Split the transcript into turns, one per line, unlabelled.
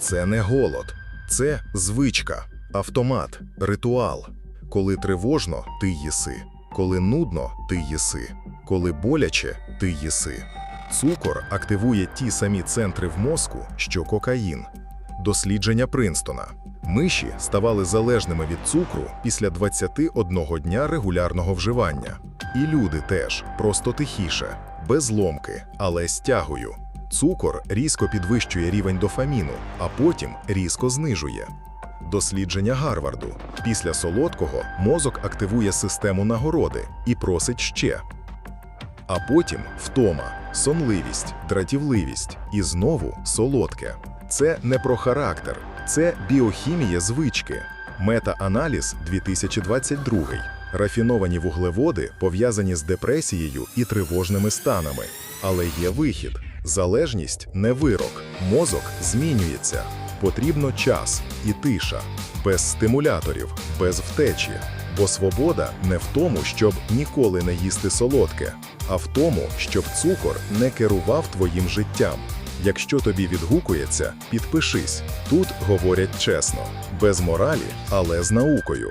Це не голод, це звичка, автомат, ритуал. Коли тривожно, ти їси. Коли нудно, ти їси. Коли боляче, ти їси. Цукор активує ті самі центри в мозку, що кокаїн. Дослідження Принстона. Миші ставали залежними від цукру після 21 дня регулярного вживання. І люди теж, просто тихіше, без ломки, але з тягою. Цукор різко підвищує рівень дофаміну, а потім різко знижує. Дослідження Гарварду. Після солодкого мозок активує систему нагороди і просить ще. А потім втома, сонливість, дратівливість і знову солодке. Це не про характер, це біохімія звички. Мета-аналіз 2022. Рафіновані вуглеводи пов'язані з депресією і тривожними станами. Але є вихід. Залежність не вирок. Мозок змінюється. Потрібно час і тиша, без стимуляторів, без втечі. Бо свобода не в тому, щоб ніколи не їсти солодке, а в тому, щоб цукор не керував твоїм життям. Якщо тобі відгукується, підпишись. Тут говорять чесно, без моралі, але з наукою.